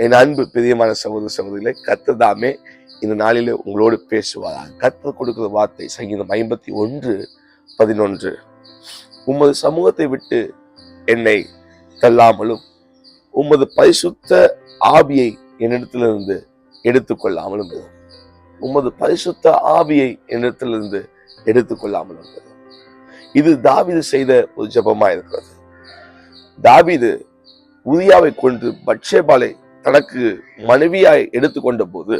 என் அன்பு பிரியமான சகோதர சகோதரிகளை கத்ததாமே இந்த நாளிலே உங்களோடு பேசுவாராக. கத்தர் கொடுக்கிற வார்த்தை சங்கீதம் ஐம்பத்தி ஒன்று பதினொன்று. உமது சமூகத்தை விட்டு என்னை தள்ளாமலும் உமது பரிசுத்த ஆவியை என்னிடத்திலிருந்து எடுத்துக்கொள்ளாமலும் உமது பரிசுத்த ஆவியை என்னிடத்திலிருந்து எடுத்துக்கொள்ளாமலும் இது தாவிது செய்த ஒரு ஜெபமா இருக்கிறது தாவிது உரியாவை கொண்டு பட்சேபாலை தனக்கு மனைவியாய் எடுத்துக்கொண்ட போது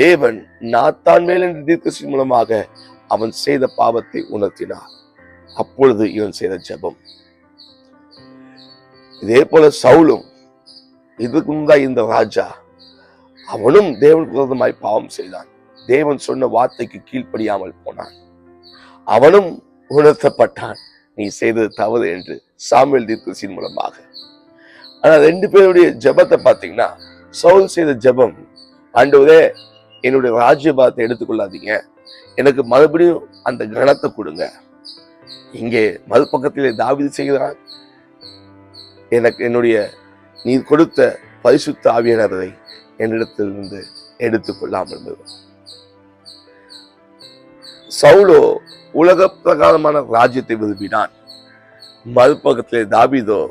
தேவன் நாத்தான் மேல் என்ற தீர்க்கசி மூலமாக அவன் செய்த பாவத்தை உணர்த்தினார். அப்பொழுது இவன் செய்த ஜபம். இதே போல சவுலும் இதுக்கு முன்பாக இந்த ராஜா அவனும் தேவன் விரோதமாய் பாவம் செய்தான். தேவன் சொன்ன வார்த்தைக்கு கீழ்ப்படியாமல் போனான். அவனும் உணர்த்தப்பட்டான் நீ செய்தது தவறு என்று சாமியல் தீர்க்கசின் மூலமாக. ஆனா ரெண்டு பேருடைய ஜெபத்தை பார்த்தீங்கன்னா சவுல் செய்த ஜெபம் ஆண்டவரே என்னுடைய ராஜ்யபாரத்தை எடுத்துக்கொள்ளாதீங்க. எனக்கு மறுபடியும் அந்த கணத்தை கொடுங்க. இங்கே மறுபக்கத்திலே தாவீது செய்கிறான் எனக்கு என்னுடைய நீ கொடுத்த பரிசுத்த ஆவியனரை என்னிடத்திலிருந்து எடுத்துக்கொள்ளாமல் இருந்தது சவுலோ உலக பிரகாரமான ராஜ்யத்தை விரும்பினான். மறுபக்கத்திலே தாவிதோ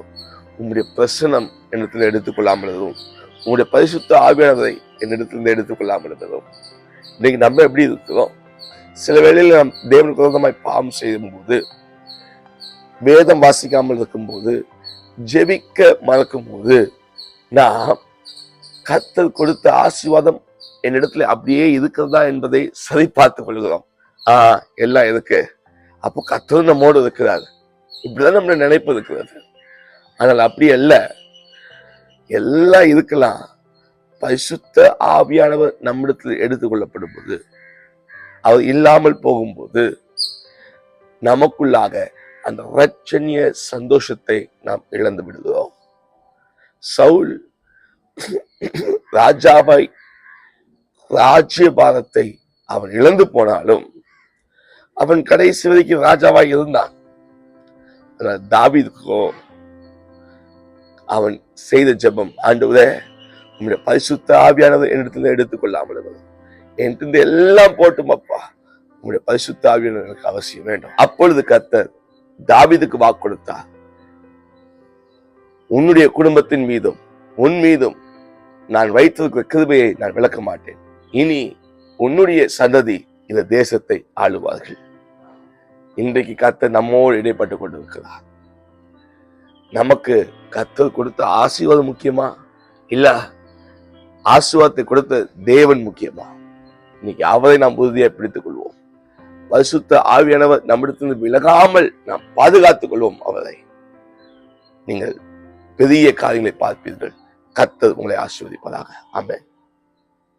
உங்களுடைய பிரசனம் என்னிடத்தில் எடுத்துக்கொள்ளாமல் இருந்ததும் உங்களுடைய பரிசுத்த ஆவியானதை என்னிடத்திலிருந்து எடுத்துக்கொள்ளாமல் இருந்ததும் இன்னைக்கு நம்ம எப்படி இருக்கிறோம்? சில வேளையில் நாம் தேவனுக்கு விரோதமாய் பாவம் செய்யும் போது வேதம் வாசிக்காமல் இருக்கும்போது ஜெபிக்க மறக்கும் போது நாம் கத்தல் கொடுத்த ஆசீர்வாதம் என்னிடத்துல அப்படியே இருக்கிறதா என்பதை சரி பார்த்து கொள்கிறோம். ஆஹ் எல்லாம் இருக்கு அப்போ கத்தல் நம்மோடு இருக்கிறார். இப்படிதான் நம்மளை நினைப்பு இருக்கிறது. ஆனால் அப்படி அல்ல. எல்லாம் இருக்கலாம். பரிசுத்த ஆவியானவர் நம்மிடத்தில் எடுத்துக்கொள்ளப்படும் போது அவர் இல்லாமல் போகும்போது நமக்குள்ளாக அந்த ரச்சனிய சந்தோஷத்தை நாம் இழந்து விடுகிறோம். சவுல் ராஜாவை ராஜ்யபாரத்தை அவன் இழந்து போனாலும் அவன் கடைசி வரைக்கும் ராஜாவாய் இருந்தான். ஆனால் அவன் செய்த ஜெபம். ஆண்டவரே உம்முடைய பரிசுத்த ஆவியானவர் என்னிடத்துல எடுத்துக்கொள்ளாமல் இருந்தது என்கிட்ட எல்லாம் போட்டும் அப்பா. உம்முடைய பரிசுத்த ஆவியானவர் எனக்கு அவசியம் வேண்டும். அப்பொழுது கத்தர் தாவிதுக்கு வாக்கு கொடுத்தா உன்னுடைய குடும்பத்தின் மீதும் உன் மீதும் நான் வைத்திருக்கிற கிருபையை நான் விளக்க மாட்டேன். இனி உன்னுடைய சந்ததி இந்த தேசத்தை ஆளுவார்கள். இன்றைக்கு கத்தர் நம்மோடு இடைப்பட்டு கொண்டிருக்கிறார். நமக்கு கர்த்தர் கொடுத்த ஆசீர்வாதம் முக்கியமா? இல்ல ஆசீர்வாதத்தை கொடுத்த தேவன் முக்கியமா? இன்னைக்கு அவரை நாம் உறுதியாக பிடித்துக் கொள்வோம். பரிசுத்த ஆவியானவர் நம்மிடத்திலிருந்து விலகாமல் நாம் பாதுகாத்துக் கொள்வோம் அவரை. நீங்கள் பெரிய காரியங்களை பார்ப்பீர்கள். கர்த்தர் உங்களை ஆசீர்வதிப்பதாக ஆமேன்.